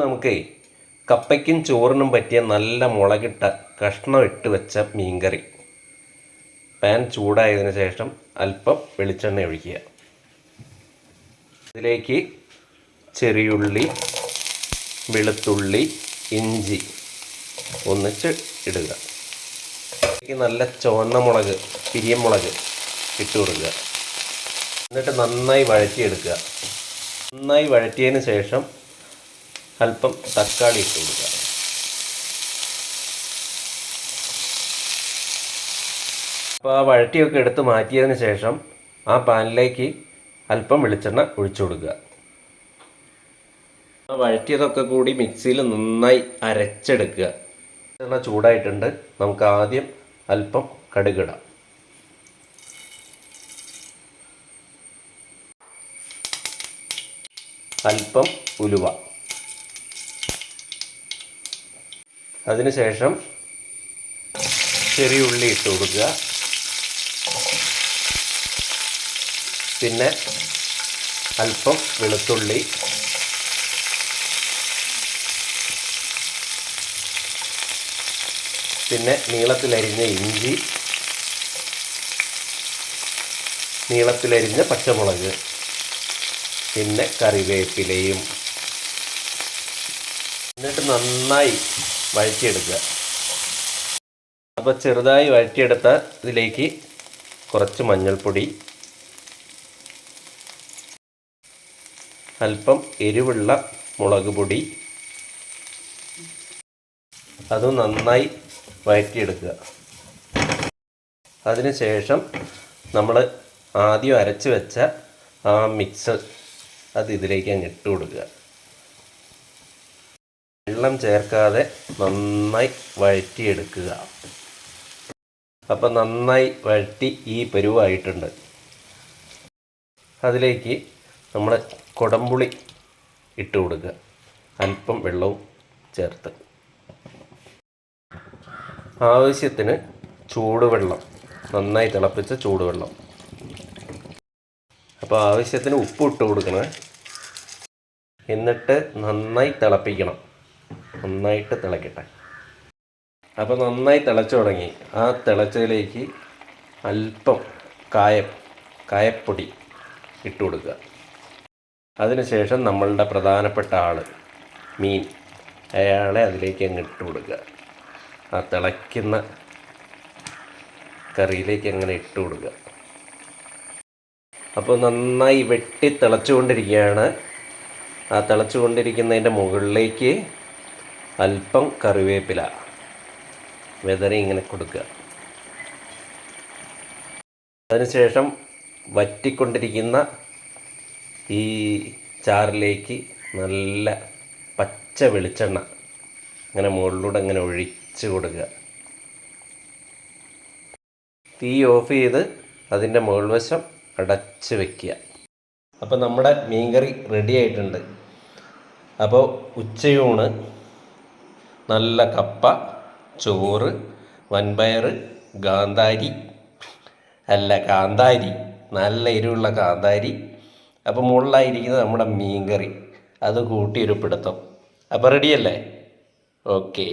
നമുക്കേ കപ്പയ്ക്കും ചോറിനും പറ്റിയ നല്ല മുളകിട്ട കഷ്ണം ഇട്ട് വെച്ച മീൻകറി. പാൻ ചൂടായതിനു ശേഷം അല്പം വെളിച്ചെണ്ണ ഒഴിക്കുക. ഇതിലേക്ക് ചെറിയുള്ളി വെളുത്തുള്ളി ഇഞ്ചി ഒന്നിച്ച് ഇടുക. നല്ല ചുവന്ന മുളക് പിരിയൻ മുളക് ഇട്ട് കൊടുക്കുക. എന്നിട്ട് നന്നായി വഴറ്റിയെടുക്കുക. നന്നായി വഴറ്റിയതിന് ശേഷം അല്പം തക്കാളി ഇട്ട് കൊടുക്കുക. അപ്പോൾ ആ വഴറ്റിയൊക്കെ എടുത്ത് മാറ്റിയതിന് ശേഷം ആ പാനിലേക്ക് അല്പം വെളിച്ചെണ്ണ ഒഴിച്ചു കൊടുക്കുക. ആ വഴറ്റിയതൊക്കെ കൂടി മിക്സിയിൽ നന്നായി അരച്ചെടുക്കുക. വെളിച്ചെണ്ണ ചൂടായിട്ടുണ്ട്. നമുക്ക് ആദ്യം അല്പം കടുകിടാം അല്പം ഉലുവ. അതിനുശേഷം ചെറിയ ഉള്ളി ഇട്ട് കൊടുക്കുക. പിന്നെ അല്പം വെളുത്തുള്ളി. പിന്നെ നീളത്തിലരിഞ്ഞ ഇഞ്ചി. നീളത്തിലരിഞ്ഞ പച്ചമുളക്. പിന്നെ കറിവേപ്പിലയും. എന്നിട്ട് നന്നായി വഴറ്റിയെടുക്കുക. അപ്പോൾ ചെറുതായി വഴറ്റിയെടുത്ത ഇതിലേക്ക് കുറച്ച് മഞ്ഞൾപ്പൊടി അല്പം എരിവുള്ള മുളക് പൊടി അത് നന്നായി വഴറ്റിയെടുക്കുക. അതിനുശേഷം നമ്മൾ ആദ്യം അരച്ച് വെച്ച ആ മിക്സ് അത് ഇതിലേക്ക് അങ്ങ് ഇട്ട് കൊടുക്കുക. വെള്ളം ചേർക്കാതെ നന്നായി വഴറ്റിയെടുക്കുക. അപ്പം നന്നായി വഴറ്റി ഈ പരുവായിട്ടുണ്ട്. അതിലേക്ക് നമ്മൾ കുടംപുളി ഇട്ട് കൊടുക്കുക. അല്പം വെള്ളവും ചേർത്ത്. ആവശ്യത്തിന് ചൂടുവെള്ളം നന്നായി തിളപ്പിച്ച ചൂടുവെള്ളം. അപ്പോൾ ആവശ്യത്തിന് ഉപ്പ് ഇട്ട് കൊടുക്കണേ. എന്നിട്ട് നന്നായി തിളപ്പിക്കണം. നന്നായിട്ട് തിളക്കട്ടെ. അപ്പോൾ നന്നായി തിളച്ചു തുടങ്ങി. ആ തിളച്ചതിലേക്ക് അല്പം കായം കായപ്പൊടി ഇട്ട് കൊടുക്കുക. അതിനുശേഷം നമ്മളുടെ പ്രധാനപ്പെട്ട ആൾ മീൻ അയാളെ അതിലേക്ക് അങ്ങ് ഇട്ട് കൊടുക്കുക. ആ തിളയ്ക്കുന്ന കറിയിലേക്ക് അങ്ങനെ ഇട്ട് കൊടുക്കുക. അപ്പോൾ നന്നായി വെട്ടി തിളച്ചുകൊണ്ടിരിക്കുകയാണ്. ആ തിളച്ചുകൊണ്ടിരിക്കുന്നതിന്റെ മുകളിലേക്ക് അല്പം കറിവേപ്പില. വെതറി ഇങ്ങനെ കൊടുക്കുക. അതിനുശേഷം വറ്റിക്കൊണ്ടിരിക്കുന്ന ഈ ചാറിലേക്ക് നല്ല പച്ച വെളിച്ചെണ്ണ അങ്ങനെ മുകളിലൂടെ അങ്ങനെ ഒഴിച്ച് കൊടുക്കുക. തീ ഓഫ് ചെയ്ത് അതിന്റെ മുകൾവശം അടച്ച് വെക്കുക. അപ്പോൾ നമ്മുടെ മീൻകറി റെഡി ആയിട്ടുണ്ട്. അപ്പോൾ ഉച്ചയൂണ്. നല്ല കപ്പ ചോറ് വൻപയർ ഗാന്ധാരി. അല്ല കാന്താരി. നല്ല എരിവുള്ള കാന്താരി. അപ്പോൾ മുകളിലായിരിക്കുന്നത് നമ്മുടെ മീൻകറി. അത് കൂട്ടിയൊരു പിടുത്തം. അപ്പോൾ റെഡിയല്ലേ ഓക്കെ